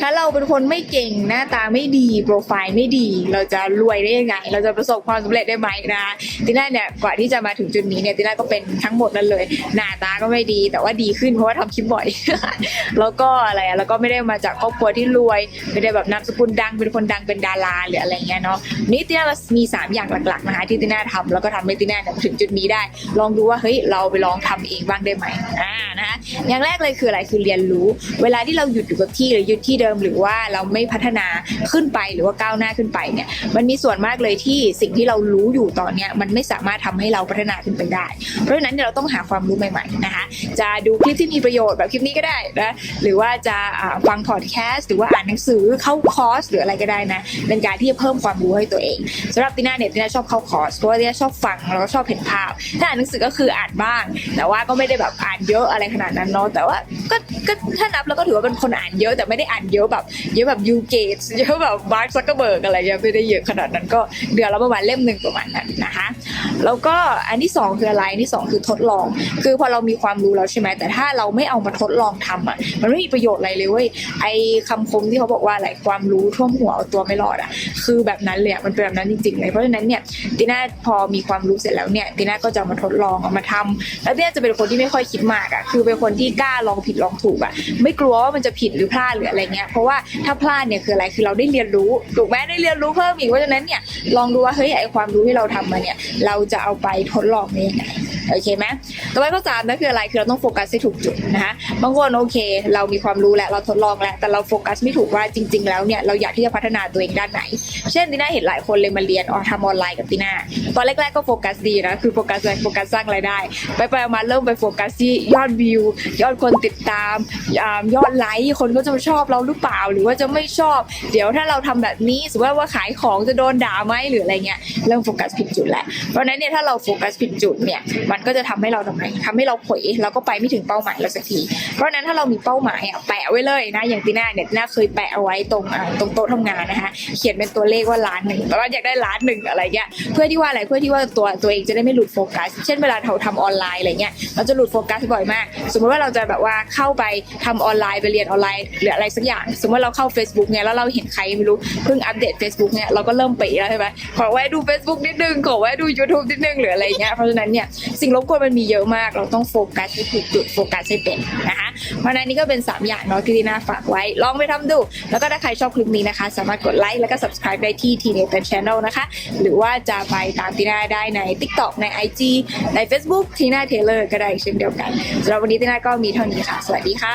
ถ้าเราเป็นคนไม่เก่งหน้าตาไม่ดีโปรไฟล์ไม่ดี เราจะรวยได้ยังไง เราจะประสบความสำเร็จได้ไหมนะติน่าเนี่ยกว่าที่จะมาถึงจุดนี้เนี่ยติน่าก็เป็นทั้งหมดนั่นเลย หน้าตาก็ไม่ดี แต่ว่าดีขึ้นเพราะว่าทำคลิปบ่อย แล้วก็อะไรแล้วก็ไม่ได้มาจากครอบครัวที่รวย ไม่ได้แบบนามสกุลดังเป็นคนดังเป็นดาราหรืออะไรเงี้ยเนาะนี่ติน่ามี 3 อย่างหลักๆนะคะที่ติน่าทำแล้วก็ทำให้ติน่าเนี่ยถึงจุดนี้ได้ ลองดูว่าเฮ้ยเราไปลองทำเองบ้างได้ไหมอ่านะคะอย่างแรกเลยคืออะไรคือเรียนรู้ เวลาที่เราหยุดอยู่กับที่หรือหยุดที่เดิมหรือว่าเราไม่พัฒนาขึ้นไปหรือว่าก้าวหน้าขึ้นไปเนี่ยมันมีส่วนมากเลยที่สิ่งที่เรารู้อยู่ตอนเนี้ยมันไม่สามารถทำให้เราพัฒนาขึ้นไปได้ เพราะฉะนั้นเราต้องหาความรู้ใหม่ๆนะคะจะดูคลิปที่มีประโยชน์แบบคลิปนี้ก็ได้นะหรือว่าจะฟังพอดแคสต์หรือว่าอ่านหนังสือเข้าคอร์สหรืออะไรก็ได้นะเป็นการที่จะเพิ่มความรู้ให้ตัวเองสำหรับติน่าเนี่ยติน่าชอบเข้าคอร์สเพราะว่าติน่าชอบฟังแล้วก็ชอบเห็นภาพ ถ้าอ่านหนังสือก็คืออ่านบ้าง แต่ว่าก็ไม่ได้แบบอ่านเยอะอะไรขนาดนั้นเนาะแต่ว่าก็ก็ถ้านับแล้วก็ถือว่าเป็นคนอ่านเยอะแต่ไม่ได้อ่านเยอะแบบเยอะแบบยูเกตเยอะแบบบาร์ซักเกอร์เบิร์กอะไรเงี้ยไม่ได้เยอะขนาดนั้นก็เดือนละประมาณเล่มหนึ่งประมาณนั้นนะคะแล้วก็อันที่สองคืออะไรอันที่สองคือทดลอง คือพอเรามีความรู้แล้วใช่ไหมแต่ถ้าเราไม่เอามาทดลองทำอะมันไม่มีประโยชน์อะไรเลยเว้ยไอคำคมที่เขาบอกว่าอะไรความรู้ท่วมหัวเอาตัวไม่รอดอะคือแบบนั้นเลยมันเป็นแบบนั้นจริงๆเลยเพราะฉะนั้นเนี่ยตีน่าพอมีความรู้เสร็จแล้วเนี่ยตีน่าก็จะมาทดลองเอามาทำแล้วตีน่าจะเป็นคนที่ไม่ค่อยคิดมากอะคือเป็นคนที่กล้าลองผิดลองถูกอะไม่กลัวว่ามันจะผิดหรือพลาดหรืออะไรเงี้ยเพราะว่าถ้าพลาดเนี่ยคืออะไรคือเราได้เรียนรู้ถูกไหมได้เรียนรู้เพิ่มอีกเพราะฉะนั้นเนี่ยลองดูว่าเฮ้ยไอความรู้ที่เราทำมาเนี่ยเราจะเอาไปทดลองด้ยังไง โอเคไหมต่อไปข้อสามนั่นคืออะไรคือเราต้องโฟกัสให้ถูกจุดนะคะบางคนโอเค เรามีความรู้แล้วเราทดลองแล้ว แต่เราโฟกัสไม่ถูกว่าจริง ๆ แล้วเนี่ยเราอยากที่จะพัฒนาตัวเองด้านไหน เช่นติน่าเห็นหลายคนเลยมาเรียนออทำออนไลน์กับติน่าตอนแรกๆก็โฟกัสดีนะคือโฟกัสอะไรโฟกัสสร้างรายได้ ไปไปๆมาเริ่มไปโฟกัสที่ยอดวิว ยอดคนติดตามอยอดไลค์คนก็จะชอบเราหรือเปล่าหรือว่าจะไม่ชอบ เดี๋ยวถ้าเราทำแบบนี้สมมติว่าขายของจะโดนด่าไหมหรืออะไรเงี้ยเริ่มโฟกัสผิดจุดแหล้วเพราะฉะนั้นเนี่ยถ้าเราโฟกัสผิดจุดเนี่ยมันก็จะทำให้เราทำไมทำให้เราผยเราก็ไปไม่ถึงเป้าหมายเราสักทีเพราะนั้นถ้าเรามีเป้าหมายอะแปะไว้เลยนะอย่างตีน่าเนี่ยตีน่าเคยแปะเอาไว้ตรงตรงโต๊ะทำงานนะคะเขียนเป็นตัวเลขว่าล้านหนึ่งแปลว่าอยากได้ล้านหนึ่งอะไรเงี้ยเพื่อที่ว่าอะไรเพื่อที่ว่าตัวตัวเองจะได้ไม่หลุดโฟกัส เช่นเวลาเราทำออนไลน์อะไรเงี้ยเราจะหลุดโฟกัสบ่อยมาก สมมติว่าเราจะแบบว่าเข้าไปทำออนไลน์ไปเรียนออนไลน์หรืออะไรสักอย่าง สมมติว่าเราเข้า Facebook เนี่ยแล้วเราเห็นใครไม่รู้เพิ่งอัปเดต Facebook เนี่ยเราก็เริ่มป๋แล้วใช่ไหมขอแวะดู Facebook นิดนึงขอแวะดู YouTube นิดนึงหรืออะไรเงี้ยเพราะฉะนั้นเนี่ยสิ่งรบกวนมันมีเยอะมาก เราต้องโฟกัสให้ถูกจุดโฟกัสให้เป็นนะคะเพราะนั้นนี่ก็เป็น 3 อย่างเนาะที่ดีน่าฝากไว้ ลองไปทำดู แล้วก็ถ้าใครชอบคลิปนี้นะคะ สามารถกดไลค์แล้วก็ subscribe ได้ที่ทีเนตันช n นลนะคะ หรือว่าจะไปตามทีน่าได้ใน TikTok ใน IG ใน Facebook ทีน่าเทเลอร์ก็ได้เช่นเดียวกันสำหรับวันนี้ทีน่าก็มีเท่านี้ค่ะ สวัสดีค่ะ